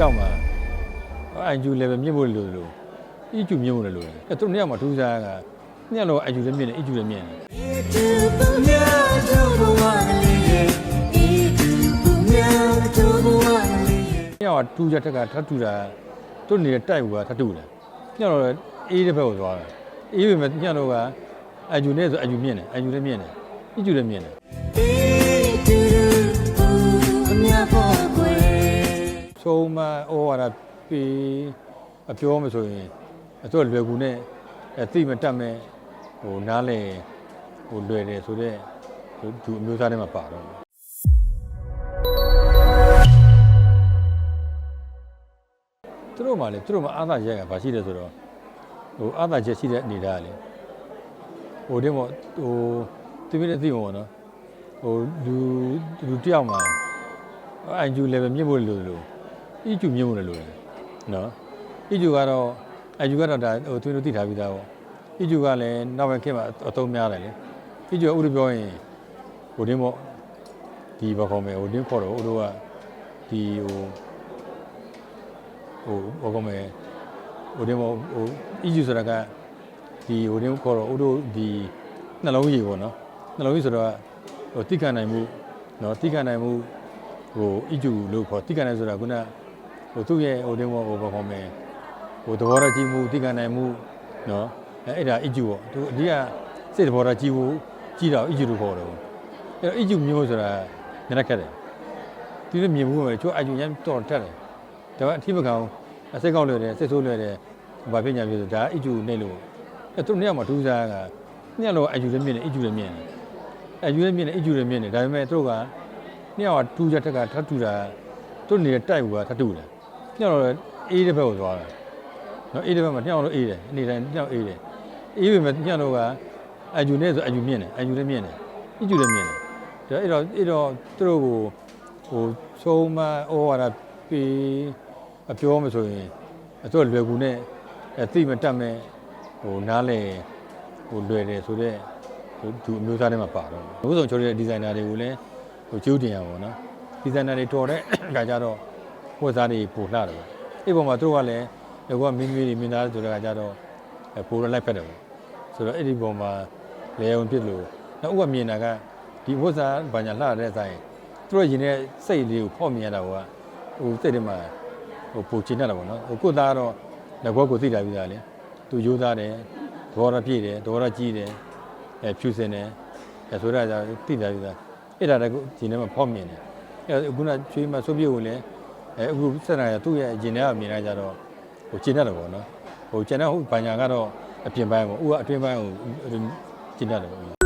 ယောက်မှာအန်ဂျူ level မြင့်ဖို့လို့လို့အီဂျူမြင့်ဖို့လို့အဲသူတို့နှစ်ယောက်မှာထူးခြားတာကနှစ်ယောက်တော့အန်ဂျူလည်းမြင့်တယ်အီဂျူလည်းမြင့်တယ်နှစ်ယောက်ကထူးခြားတက်ကထပ်ထူတာသူတို့နေတဲ့တိုက်ဘူးကထပ်တူတယ်နှစ်ယောက်တော့အေးတဲ့ဘက်ကိုသွားတယ်အေးပေမဲ့နှစ်ယောက်တော့ကအန်ဂျူနဲ့ဆိုအန်ဂျူမြင့်တယ်အန်ဂျူလည်းမြင့်တယ်အီဂျူလည်းမြင့်တယ် ဆုံးမဩဝါဒပေးအပြောမဆိုရင်အတော့လွယ်ကူနဲ့အသိမတတ်မဲ့ဟိုနားလေဟိုလွယ်တယ်ဆိုတော့သူအမျိုးသားတွေမှာပါတော့သူတို့မှလေသူတို့မှအာသာရက်ကဘာရှိတယ်ဆိုတော့ဟိုအာသာချက်ရှိတဲ့အနေထားကလေဟိုတင်းမို့ဟိုသူပြည့်အသိမို့နော်ဟိုလူလူတယောက်မှာအန်ဂျူ level မြင့်ဖို့လို့လို့ အီဂျူမြင့်ဖို့လည်းလိုတယ်နော်အီဂျူကတော့အဂျူကတော့ဒါဟိုသူတို့သိထားပြီးသားပေါ့အီဂျူကလည်းနောက်ပိုင်းခေတ်မှာအသုံးများတယ်လေအီဂျူကဥရပြောရင်ဟိုတင်းပေါ့ဒီဘာခေါ်မလဲဟိုတင်းခေါ်တော့ဥတို့ကဒီဟိုဟိုဘာခေါ်မလဲဟိုတင်းပေါ့ဟိုအီဂျူဆိုတာကဒီဟိုတင်းခေါ်တော့ဥတို့ဒီနှလုံးရည်ပေါ့နော်နှလုံးရည်ဆိုတော့ဟိုတိခံနိုင်မှုနော်တိခံနိုင်မှုဟိုအီဂျူလို့ခေါ်တိခံနိုင်ဆိုတာခုနက ဟိုသူ့ရဲ့ဟိုတင်းဘောဟိုဘာခေါ်မလဲဟိုသဘောထားကြည့်မှုသိခံနိုင်မှုနော်အဲအဲ့ဒါအီဂျူပေါ့သူအဓိကစိတ်သဘောထားကြည့်ဖို့ကြည့်တော့အီဂျူလို့ခေါ်တယ်ပေါ့အဲ့တော့အီဂျူမျိုးဆိုတာနည်းနည်းခက်တယ်သူလည်းမြင်မှုပဲချိုးအီဂျူရမ်းတော်တက်တယ်ဒါပေမဲ့အထိမကောင်အစိတ်ကောက်လွယ်တယ်စိတ်ဆိုးလွယ်တယ်ဘာဖြစ်ညာဖြစ်ဆိုဒါအီဂျူနေလို့အဲ့သူနှစ်ယောက်မှာထူးခြားတာကနှစ်ယောက်တော့အီဂျူလည်းမြင်တယ်အီဂျူလည်းမြင်တယ်အီဂျူလည်းမြင်တယ်အီဂျူလည်းမြင်တယ်ဒါပေမဲ့သူတို့ကနှစ်ယောက်ကထူးခြားတက်ကထပ်ထူတာသူတို့နေတဲ့တိုက်ဘူးကထပ်တူတယ် ညောင်တော့အေးတဲ့ဘက်ကိုသွားတယ်နော်အေးတဲ့ဘက်မှာညောင်တော့အေးတယ်အနေတိုင်းညောင်အေးတယ်အေးပေမဲ့ညောင်တော့ကအဂျူနဲ့ဆိုအဂျူမြင့်တယ်အဂျူလည်းမြင့်တယ်အဂျူလည်းမြင့်တယ်ဒါအဲ့တော့အဲ့တော့သူတို့ကိုဟိုဆုံးမဩဝါဒပေးအပြောမဆိုရင်အတော့လွယ်ကူနဲ့အသိမတတ်မဲ့ဟိုနားလေဟိုလွယ်တယ်ဆိုတော့သူအမျိုးသားတွေမှာပါတော့ဘုဆုံးချိုးတဲ့ဒီဇိုင်နာတွေကိုလည်းဟိုကျူးတင်ရပါဘောနော်ဒီဇိုင်နာတွေတော်တဲ့အခါကျတော့ ဝတ်စားတွေပို့လှတယ်ပေါ့အဲ့ပေါ်မှာသူတို့ကလည်းငါကမင်းမီးတွေမင်းသားဆိုတဲ့ကကြတော့ပို့ရလိုက်ဖက်တယ်ပေါ့ဆိုတော့အဲ့ဒီပေါ်မှာလေအောင်ဖြစ်လို့နောက်ဥကမြင်တာကဒီဝတ်စားဘာညာလှတဲ့ဆိုင်သူတို့ရင်ထဲစိတ်လေးကိုဖောက်မြင်ရတာကဟိုစိတ်ထဲမှာဟိုပိုချင်တတ်တာပေါ့နော်ဟိုကိုသားကတော့ငါကကိုသိတာပြီးသားလေသူရိုးသားတယ်ဒေါ်ရပြည့်တယ်ဒေါ်ရကြီးတယ်အဲဖြူစင်တယ်အဲဆိုတော့သိတာပြီးသားအဲ့ဒါလည်းဒီထဲမှာဖောက်မြင်တယ်အဲခုနချွေးမှာစိုးပြေကိုလည်း အဲအခုစက်နာရသူ့ရဲ့ဂျင်ထဲကမြင်လိုက်ကြတော့ဟိုဂျင်တတ်တယ်ပေါ့နော်ဟိုဂျင်တဲ့ဟိုဘာညာကတော့အပြင်ပိုင်းပေါ့ဥကအတွင်းပိုင်းကိုဂျင်တတ်တယ်ပေါ့